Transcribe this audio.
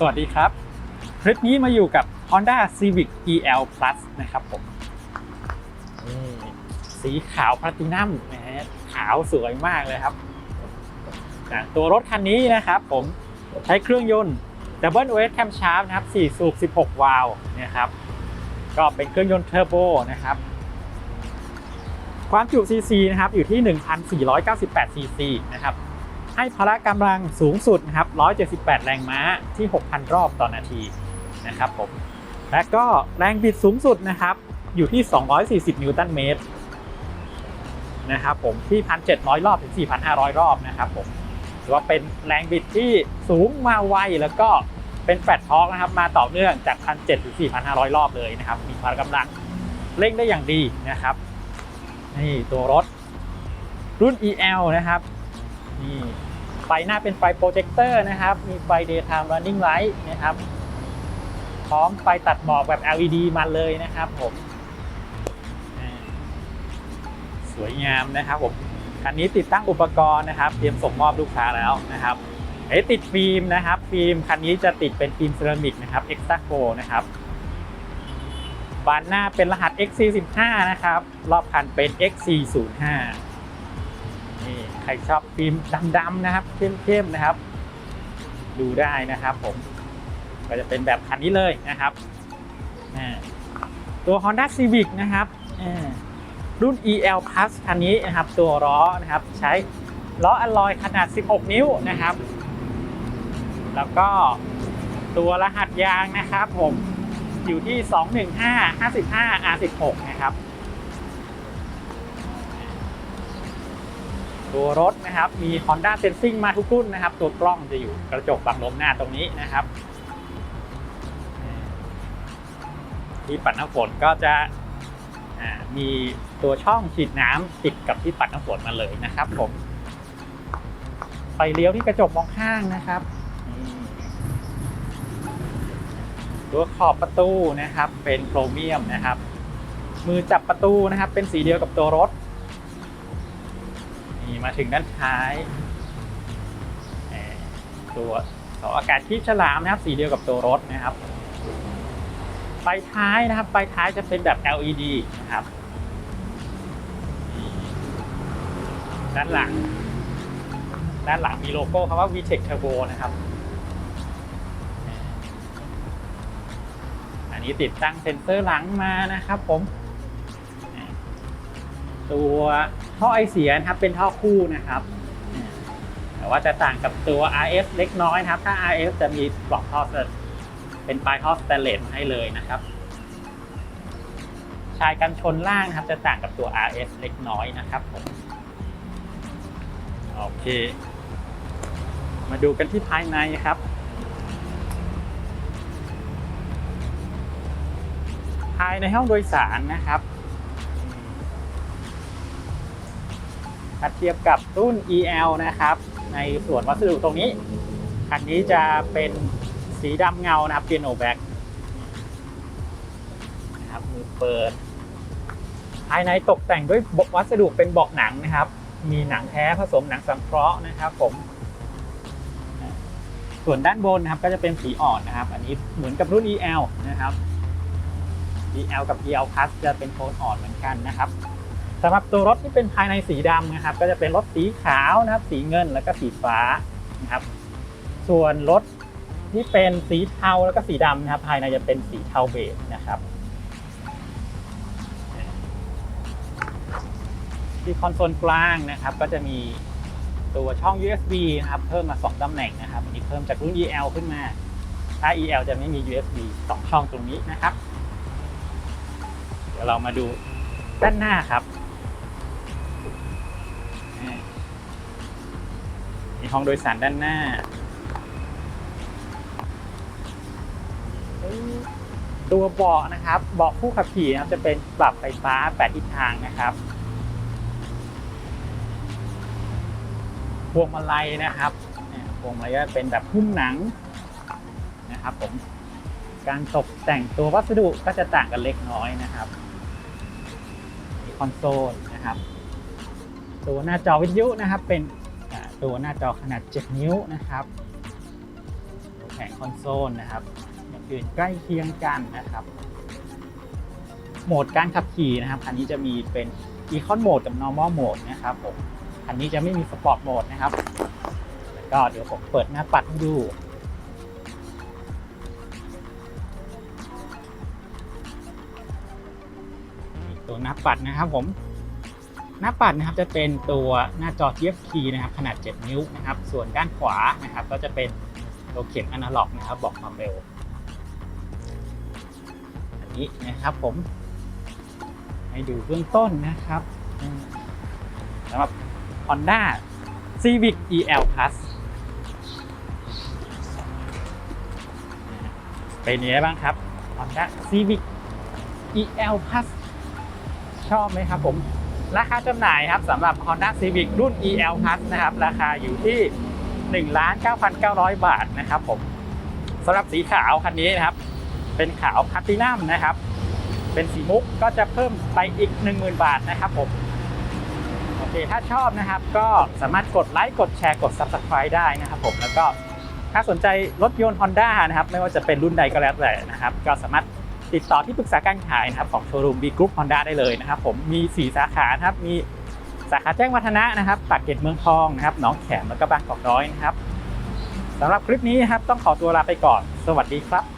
สวัสดีครับ คลิปนี้มาอยู่กับ Honda Civic EL Plus นะครับผมนี่สีขาวพลาตินัมนะฮะขาวสวยมากเลยครับ ตัวรถคันนี้นะครับผมใช้เครื่องยนต์ Double OS Camshaft นะครับ 4 สูบ 16 วาล์วนะครับ ก็เป็นเครื่องยนต์เทอร์โบนะครับ ความจุ cc นะครับอยู่ที่ 1,498 cc นะครับ ให้พละกำลังสูงสุดนะครับ 178 แรงม้าที่ 6,000 รอบต่อนาทีนะครับผม และก็แรงบิดสูงสุดนะครับ อยู่ที่ 240 นิวตันเมตรนะครับผมที่ 1,700 รอบถึง 4,500 รอบนะครับผมถือว่าเป็นแรงบิดที่สูงมาไวแล้วก็เป็นแฟลตทอกนะครับมาต่อเนื่องจาก 1,700 ถึง 4,500 รอบเลยนะครับ มีพละกำลังเร่งได้อย่างดีนะครับ นี่ตัวรถรุ่น EL นะครับ นี่ ไฟหน้าเป็นไฟโปรเจคเตอร์นะครับ มีไฟ daytime running light นะครับ พร้อมไฟตัดหมอกแบบ LED มาเลยนะครับผม สวยงามนะครับผม คันนี้ติดตั้งอุปกรณ์นะครับ เตรียมส่งมอบลูกค้าแล้วนะครับเอ้ติดฟิล์มนะครับ ฟิล์มคันนี้จะติดเป็นฟิล์มเซรามิกนะครับ Extra Go นะครับบานหน้าเป็นรหัส XC15 นะครับ รอบคันเป็น XC05 ครชอบฟิล์มดำๆนะครับเข้มๆนะครับ ดูได้นะครับ ผมก็จะเป็นแบบคันนี้เลยนะครับตัว Honda Civic นะครับรุ่น EL Plus คันนี้นะครับ ตัวล้อนะครับ ใช้ล้ออลลอยขนาด 16 นิ้วนะครับ แล้วก็ตัวรหัสยางนะครับ ผมอยู่ที่ 215 55 R16 นะครับ ตัวรถนะครับ มี Honda Sensing มาทุกรุ่นนะครับ ตัวกล้องจะอยู่กระจกบังลมหน้าตรงนี้นะครับ ที่ปัดน้ำฝนก็จะมีตัวช่องฉีดน้ำติดกับที่ปัดน้ำฝนมาเลยนะครับผมไฟเลี้ยวที่กระจกมองข้างนะครับ ตัวขอบประตูนะครับเป็นโครเมียมนะครับ มือจับประตูนะครับ เป็นสีเดียวกับตัวรถ มาถึงด้านท้าย ตัวเสาอากาศที่ฉลามนะครับ สีเดียวกับตัวรถนะครับไฟท้ายนะครับไฟท้ายจะเป็นแบบ LED นะครับ ด้านหลัง ด้านหลังมีโลโก้คำว่า VTEC Turbo นะครับ อันนี้ติดตั้งเซ็นเซอร์หลังมานะครับผม ตัวท่อไอเสียนะครับเป็นท่อคู่นะครับ แต่ว่าจะต่างกับตัว RS เล็กน้อยนะครับ ถ้า RS จะมีปลอกท่อเป็นปลายท่อสแตนเลสให้เลยนะครับ ชายกันชนล่างครับจะต่างกับตัว RS เล็กน้อยนะครับผมโอเค มาดูกันที่ภายในครับภายในห้องโดยสารนะครับ ถ้าเทียบกับรุ่น EL นะครับ ในส่วนวัสดุตรงนี้ คันนี้จะเป็นสีดำเงานะครับเปียโนแบ็กนะครับมือเปิด ภายในตกแต่งด้วยวัสดุเป็นเบาะหนังนะครับ มีหนังแท้ผสมหนังสังเคราะห์นะครับผมส่วนด้านบนนะครับก็จะเป็นสีอ่อนนะครับ อันนี้เหมือนกับรุ่น EL นะครับ EL กับ EL Plus จะเป็นโทนอ่อนเหมือนกันนะครับ สำหรับตัวรถที่เป็นภายในสีดำนะครับ ก็จะเป็นรถสีขาวนะครับ สีเงินแล้วก็สีฟ้านะครับ ส่วนรถที่เป็นสีเทาแล้วก็สีดำนะครับ ภายในจะเป็นสีเทาเบจนะครับ ที่คอนโซลกลางนะครับ ก็จะมีตัวช่อง USB นะครับ เพิ่มมา 2ตำแหน่งนะครับอันนี้เพิ่มจากรุ่น EL ขึ้นมา ถ้า EL จะไม่มี USB 2 ช่องตรงนี้นะครับ เดี๋ยวเรามาดูด้านหน้าครับ มีห้องโดยสารด้านหน้า ตัวเบาะนะครับเบาะผู้ขับขี่นะครับจะเป็นปรับไฟฟ้าแปดทิศทางนะครับพวงมาลัยนะครับพวงมาลัยก็เป็นแบบหุ้มหนังนะครับผมการตกแต่งตัววัสดุก็จะต่างกันเล็กน้อยนะครับมีคอนโซลนะครับ ตัวหน้าจอวิทยุนะครับเป็น ตัวหน้าจอขนาด 7 นิ้วนะครับแผงคอนโซลนะครับอย่างอื่นใกล้เคียงกันนะครับ โหมดการขับขี่นะครับคันนี้จะมีเป็น Econ Mode กับ Normal Mode นะครับผมคันนี้จะไม่มี Sport Mode นะครับแล้วก็เดี๋ยวผมเปิดหน้าปัดให้ดูตัวหน้าปัดนะครับผม หน้าปัดนะครับจะเป็นตัวหน้าจอ TFT นะครับขนาด 7 นิ้วนะครับส่วนด้านขวานะครับก็จะเป็นตัวเข็มอนาล็อกนะครับบอกความเร็ว อันนี้นะครับผม ให้ดูเบื้องต้นนะครับสำหรับ Honda Civic EL Plus เป็นยังไงบ้างครับ Honda Civic EL Plus ชอบไหมครับผม ราคาจำหน่ายครับสำหรับ Honda Civic รุ่น EL Plus นะครับ ราคาอยู่ที่ 1,9,900 บาทนะครับผมสำหรับสีขาวคันนี้นะครับ เป็นขาวพัตินัมนะครับ เป็นสีมุกก็จะเพิ่มไปอีก 10,000 บาทนะครับผมโอเคถ้าชอบนะครับ ก็สามารถกดไลค์กดแชร์กด Subscribe ได้นะครับผมแล้วก็ถ้าสนใจรถยนต์ Honda นะครับ ไม่ว่าจะเป็นรุ่นใดก็แล้วแต่นะครับ ก็สามารถ ติดต่อที่ปรึกษาการขายนะครับของโชว์รูม B Group Honda ได้เลยนะครับผมมี 4 สาขานะครับมีสาขาแจ้งวัฒนะนะครับปากเกร็ดเมืองทองนะครับหนองแขมแล้วก็บางกอกน้อยนะครับสำหรับคลิปนี้นะครับต้องขอตัวลาไปก่อน สวัสดีครับ